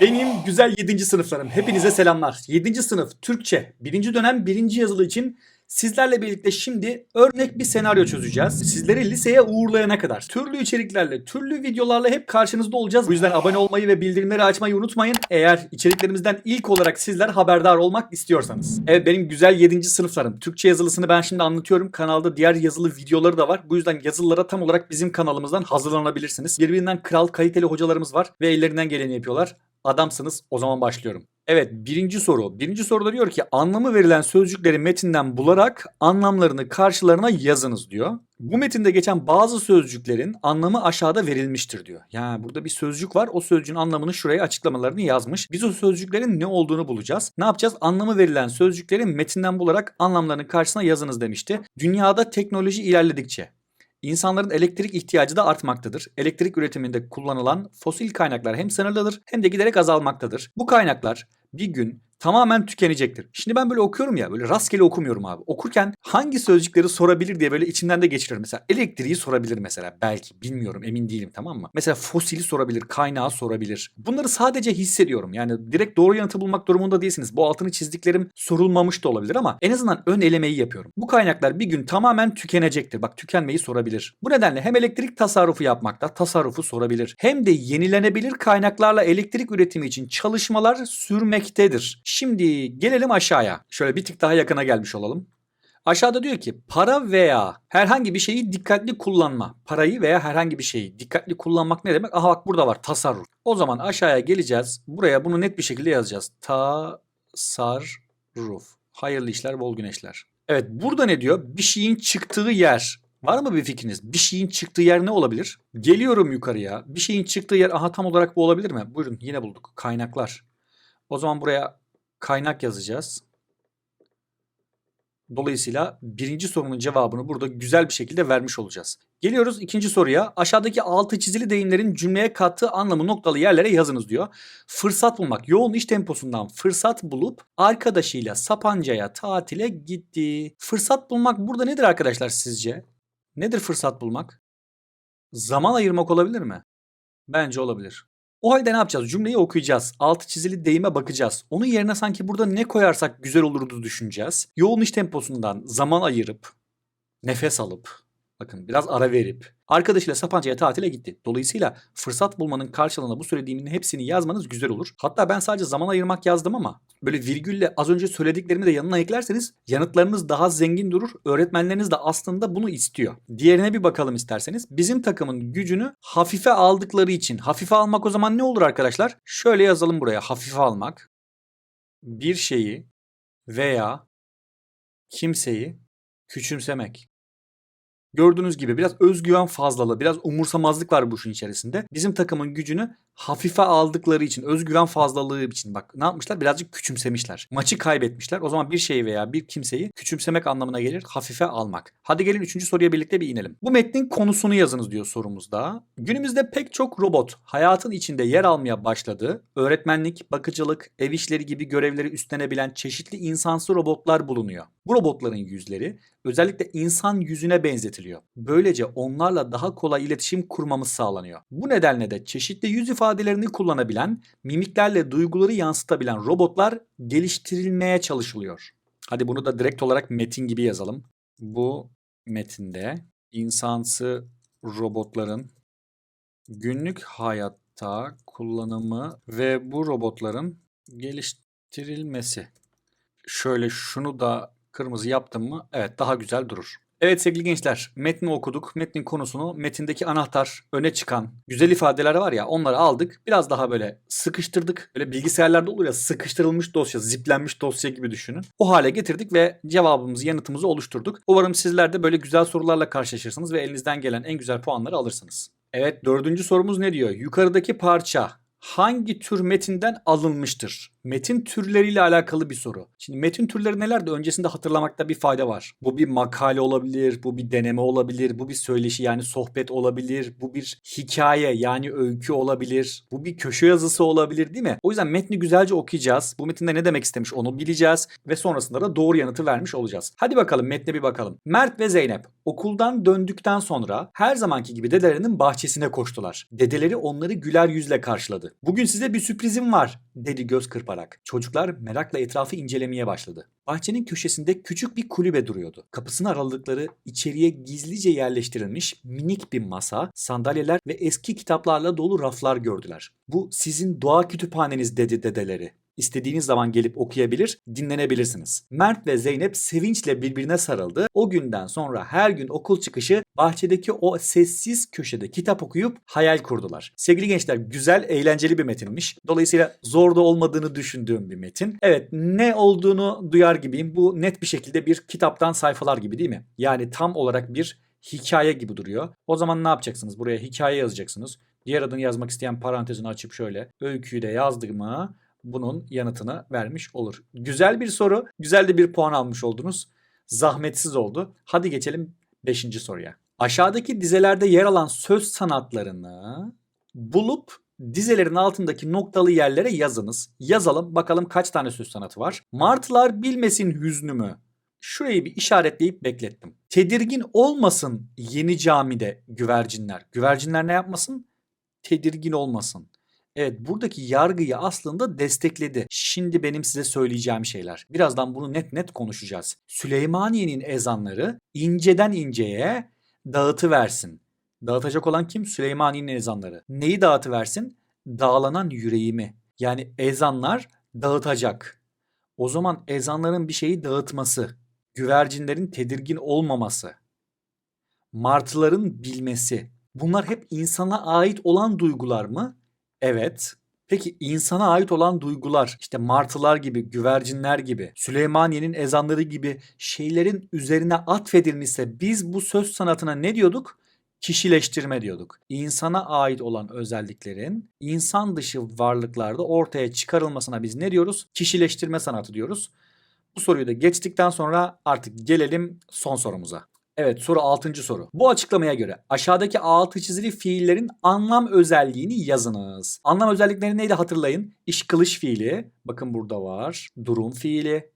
Benim güzel 7. sınıflarım. Hepinize selamlar. 7. sınıf Türkçe 1. dönem 1. yazılı için sizlerle birlikte şimdi örnek bir senaryo çözeceğiz. Sizleri liseye uğurlayana kadar türlü içeriklerle, türlü videolarla hep karşınızda olacağız. Bu yüzden abone olmayı ve bildirimleri açmayı unutmayın. Eğer içeriklerimizden ilk olarak sizler haberdar olmak istiyorsanız. Evet benim güzel 7. sınıflarım. Türkçe yazılısını ben şimdi anlatıyorum. Kanalda diğer yazılı videoları da var. Bu yüzden yazılılara tam olarak bizim kanalımızdan hazırlanabilirsiniz. Birbirinden kral kaliteli hocalarımız var ve ellerinden geleni yapıyorlar. Adamsınız. O zaman başlıyorum. Evet birinci soru. Birinci soruda diyor ki anlamı verilen sözcükleri metinden bularak anlamlarını karşılarına yazınız diyor. Bu metinde geçen bazı sözcüklerin anlamı aşağıda verilmiştir diyor. Yani burada bir sözcük var. O sözcüğün anlamını şuraya açıklamalarını yazmış. Biz o sözcüklerin ne olduğunu bulacağız. Ne yapacağız? Anlamı verilen sözcükleri metinden bularak anlamlarının karşısına yazınız demişti. Dünyada teknoloji ilerledikçe İnsanların elektrik ihtiyacı da artmaktadır. Elektrik üretiminde kullanılan fosil kaynaklar hem sınırlıdır hem de giderek azalmaktadır. Bu kaynaklar bir gün tamamen tükenecektir. Şimdi ben böyle okuyorum ya böyle rastgele okumuyorum abi. Okurken hangi sözcükleri sorabilir diye böyle içimden de geçiriyorum. Mesela elektriği sorabilir mesela belki bilmiyorum emin değilim tamam mı? Mesela fosili sorabilir, kaynağı sorabilir. Bunları sadece hissediyorum. Yani direkt doğru yanıtı bulmak durumunda değilsiniz. Bu altını çizdiklerim sorulmamış da olabilir ama en azından ön elemeyi yapıyorum. Bu kaynaklar bir gün tamamen tükenecektir. Bak tükenmeyi sorabilir. Bu nedenle hem elektrik tasarrufu yapmakta tasarrufu sorabilir. Hem de yenilenebilir kaynaklarla elektrik üretimi için çalışmalar sürmektedir. Şimdi gelelim aşağıya. Şöyle bir tık daha yakına gelmiş olalım. Aşağıda diyor ki para veya herhangi bir şeyi dikkatli kullanma. Parayı veya herhangi bir şeyi dikkatli kullanmak ne demek? Aha bak burada var tasarruf. O zaman aşağıya geleceğiz. Buraya bunu net bir şekilde yazacağız. Tasarruf. Hayırlı işler, bol güneşler. Evet burada ne diyor? Bir şeyin çıktığı yer. Var mı bir fikriniz? Bir şeyin çıktığı yer ne olabilir? Geliyorum yukarıya. Bir şeyin çıktığı yer aha tam olarak bu olabilir mi? Buyurun yine bulduk. Kaynaklar. O zaman buraya kaynak yazacağız. Dolayısıyla birinci sorunun cevabını burada güzel bir şekilde vermiş olacağız. Geliyoruz ikinci soruya. Aşağıdaki altı çizili deyimlerin cümleye kattığı anlamı noktalı yerlere yazınız diyor. Fırsat bulmak. Yoğun iş temposundan fırsat bulup arkadaşıyla Sapanca'ya tatile gitti. Fırsat bulmak burada nedir arkadaşlar sizce? Nedir fırsat bulmak? Zaman ayırmak olabilir mi? Bence olabilir. O halde ne yapacağız? Cümleyi okuyacağız. Altı çizili deyime bakacağız. Onun yerine sanki burada ne koyarsak güzel olurdu düşüneceğiz. Yoğun iş temposundan zaman ayırıp, nefes alıp, bakın biraz ara verip, arkadaşıyla Sapanca'ya tatile gitti. Dolayısıyla fırsat bulmanın karşılığında bu söylediğimin hepsini yazmanız güzel olur. Hatta ben sadece zaman ayırmak yazdım ama böyle virgülle az önce söylediklerimi de yanına eklerseniz yanıtlarınız daha zengin durur. Öğretmenleriniz de aslında bunu istiyor. Diğerine bir bakalım isterseniz. Bizim takımın gücünü hafife aldıkları için. Hafife almak o zaman ne olur arkadaşlar? Şöyle yazalım buraya. Hafife almak. Bir şeyi veya kimseyi küçümsemek. Gördüğünüz gibi biraz özgüven fazlalığı, biraz umursamazlık var bu işin içerisinde. Bizim takımın gücünü hafife aldıkları için, özgüven fazlalığı için bak ne yapmışlar? Birazcık küçümsemişler. Maçı kaybetmişler. O zaman bir şeyi veya bir kimseyi küçümsemek anlamına gelir. Hafife almak. Hadi gelin üçüncü soruya birlikte bir inelim. Bu metnin konusunu yazınız diyor sorumuzda. Günümüzde pek çok robot hayatın içinde yer almaya başladı. Öğretmenlik, bakıcılık, ev işleri gibi görevleri üstlenebilen çeşitli insansı robotlar bulunuyor. Bu robotların yüzleri özellikle insan yüzüne benzetiliyor. Böylece onlarla daha kolay iletişim kurmamız sağlanıyor. Bu nedenle de çeşitli yüz ifadelerini kullanabilen, mimiklerle duyguları yansıtabilen robotlar geliştirilmeye çalışılıyor. Hadi bunu da direkt olarak metin gibi yazalım. Bu metinde insansı robotların günlük hayatta kullanımı ve bu robotların geliştirilmesi. Şöyle şunu da kırmızı yaptım mı evet daha güzel durur. Evet sevgili gençler metni okuduk. Metnin konusunu metindeki anahtar öne çıkan güzel ifadeler var ya onları aldık. Biraz daha böyle sıkıştırdık. Böyle bilgisayarlarda olur ya sıkıştırılmış dosya, ziplenmiş dosya gibi düşünün. O hale getirdik ve cevabımızı, yanıtımızı oluşturduk. Umarım sizler de böyle güzel sorularla karşılaşırsınız ve elinizden gelen en güzel puanları alırsınız. Evet dördüncü sorumuz ne diyor? Yukarıdaki parça hangi tür metinden alınmıştır? Metin türleriyle alakalı bir soru. Şimdi metin türleri neler de öncesinde hatırlamakta bir fayda var. Bu bir makale olabilir, bu bir deneme olabilir, bu bir söyleşi yani sohbet olabilir, bu bir hikaye yani öykü olabilir, bu bir köşe yazısı olabilir değil mi? O yüzden metni güzelce okuyacağız. Bu metinde ne demek istemiş onu bileceğiz ve sonrasında da doğru yanıtı vermiş olacağız. Hadi bakalım metne bir bakalım. Mert ve Zeynep okuldan döndükten sonra her zamanki gibi dedelerinin bahçesine koştular. Dedeleri onları güler yüzle karşıladı. Bugün size bir sürprizim var dedi göz kırparak. Çocuklar merakla etrafı incelemeye başladı. Bahçenin köşesinde küçük bir kulübe duruyordu. Kapısını araladıkları içeriye gizlice yerleştirilmiş minik bir masa, sandalyeler ve eski kitaplarla dolu raflar gördüler. Bu sizin doğa kütüphaneniz dedi dedeleri. İstediğiniz zaman gelip okuyabilir, dinlenebilirsiniz. Mert ve Zeynep sevinçle birbirine sarıldı. O günden sonra her gün okul çıkışı bahçedeki o sessiz köşede kitap okuyup hayal kurdular. Sevgili gençler güzel, eğlenceli bir metinmiş. Dolayısıyla zor da olmadığını düşündüğüm bir metin. Evet ne olduğunu duyar gibiyim. Bu net bir şekilde bir kitaptan sayfalar gibi değil mi? Yani tam olarak bir hikaye gibi duruyor. O zaman ne yapacaksınız? Buraya hikaye yazacaksınız. Diğer adını yazmak isteyen parantezini açıp şöyle öyküyü de yazdığımı bunun yanıtını vermiş olur. Güzel bir soru. Güzel de bir puan almış oldunuz. Zahmetsiz oldu. Hadi geçelim 5. soruya. Aşağıdaki dizelerde yer alan söz sanatlarını bulup dizelerin altındaki noktalı yerlere yazınız. Yazalım bakalım kaç tane söz sanatı var. Martılar bilmesin hüznümü. Şurayı bir işaretleyip beklettim. Tedirgin olmasın yeni camide güvercinler. Güvercinler ne yapmasın? Tedirgin olmasın. Evet buradaki yargıyı aslında destekledi. Şimdi benim size söyleyeceğim şeyler. Birazdan bunu net net konuşacağız. Süleymaniye'nin ezanları inceden inceye dağıtıversin. Dağıtacak olan kim? Süleymaniye'nin ezanları. Neyi dağıtıversin? Dağlanan yüreğimi. Yani ezanlar dağıtacak. O zaman ezanların bir şeyi dağıtması, güvercinlerin tedirgin olmaması, martıların bilmesi. Bunlar hep insana ait olan duygular mı? Evet. Peki insana ait olan duygular işte martılar gibi, güvercinler gibi, Süleymaniye'nin ezanları gibi şeylerin üzerine atfedilmişse biz bu söz sanatına ne diyorduk? Kişileştirme diyorduk. İnsana ait olan özelliklerin insan dışı varlıklarda ortaya çıkarılmasına biz ne diyoruz? Kişileştirme sanatı diyoruz. Bu soruyu da geçtikten sonra artık gelelim son sorumuza. Evet soru 6. soru. Bu açıklamaya göre aşağıdaki altı çizili fiillerin anlam özelliğini yazınız. Anlam özellikleri neydi hatırlayın. İş kılış fiili. Bakın burada var. Durum fiili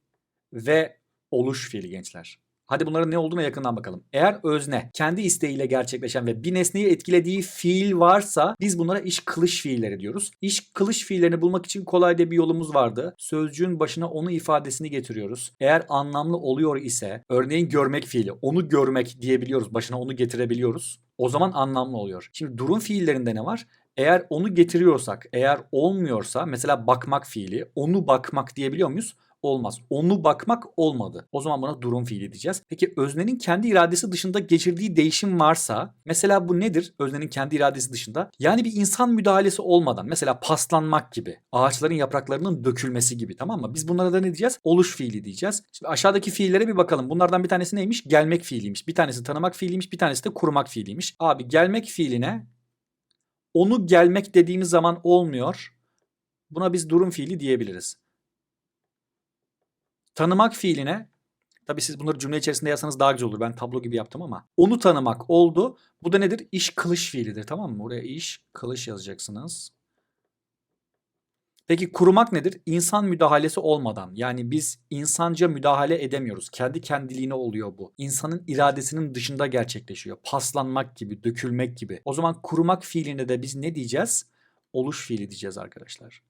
ve oluş fiili gençler. Hadi bunların ne olduğuna yakından bakalım. Eğer özne kendi isteğiyle gerçekleşen ve bir nesneyi etkilediği fiil varsa biz bunlara iş kılış fiilleri diyoruz. İş kılış fiillerini bulmak için kolay da bir yolumuz vardı. Sözcüğün başına onu ifadesini getiriyoruz. Eğer anlamlı oluyor ise örneğin görmek fiili onu görmek diyebiliyoruz. Başına onu getirebiliyoruz. O zaman anlamlı oluyor. Şimdi durum fiillerinde ne var? Eğer onu getiriyorsak, eğer olmuyorsa mesela bakmak fiili, onu bakmak diyebiliyor muyuz? Olmaz. Onu bakmak olmadı. O zaman buna durum fiili diyeceğiz. Peki öznenin kendi iradesi dışında geçirdiği değişim varsa mesela bu nedir? Öznenin kendi iradesi dışında. Yani bir insan müdahalesi olmadan mesela paslanmak gibi, ağaçların yapraklarının dökülmesi gibi tamam mı? Biz bunlara da ne diyeceğiz? Oluş fiili diyeceğiz. Şimdi aşağıdaki fiillere bir bakalım. Bunlardan bir tanesi neymiş? Gelmek fiiliymiş. Bir tanesi tanımak fiiliymiş. Bir tanesi de kurmak fiiliymiş. Abi gelmek fiiline onu gelmek dediğimiz zaman olmuyor. Buna biz durum fiili diyebiliriz. Tanımak fiiline Tabi siz bunları cümle içerisinde yazsanız daha güzel olur. Ben tablo gibi yaptım ama. Onu tanımak oldu. Bu da nedir? İş kılış fiilidir tamam mı? Oraya iş kılış yazacaksınız. Peki kurumak nedir? İnsan müdahalesi olmadan. Yani biz insanca müdahale edemiyoruz. Kendi kendiliğine oluyor bu. İnsanın iradesinin dışında gerçekleşiyor. Paslanmak gibi, dökülmek gibi. O zaman kurumak fiiline de biz ne diyeceğiz? Oluş fiili diyeceğiz arkadaşlar.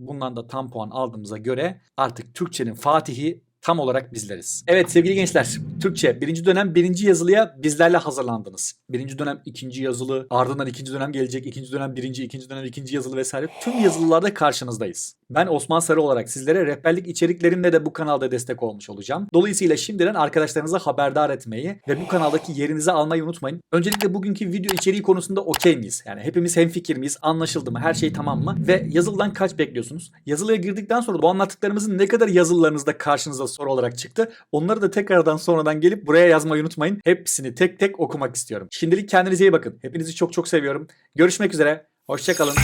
Bundan da tam puan aldığımıza göre artık Türkçenin Fatihi tam olarak bizleriz. Evet sevgili gençler, Türkçe birinci dönem birinci yazılıya bizlerle hazırlandınız. Birinci dönem ikinci yazılı, ardından ikinci dönem gelecek, ikinci dönem birinci, ikinci dönem ikinci yazılı vesaire tüm yazılılarda karşınızdayız. Ben Osman Sarı olarak sizlere rehberlik içeriklerimle de bu kanalda destek olmuş olacağım. Dolayısıyla şimdiden arkadaşlarınıza haberdar etmeyi ve bu kanaldaki yerinizi almayı unutmayın. Öncelikle bugünkü video içeriği konusunda okey miyiz? Yani hepimiz hemfikir miyiz? Anlaşıldı mı? Her şey tamam mı? Ve yazılıdan kaç bekliyorsunuz? Yazılıya girdikten sonra bu anlattıklarımızın ne kadar yazılılarınızda karşınıza soru olarak çıktı. Onları da tekrardan sonradan gelip buraya yazmayı unutmayın. Hepsini tek tek okumak istiyorum. Şimdilik kendinize iyi bakın. Hepinizi çok çok seviyorum. Görüşmek üzere. Hoşçakalın.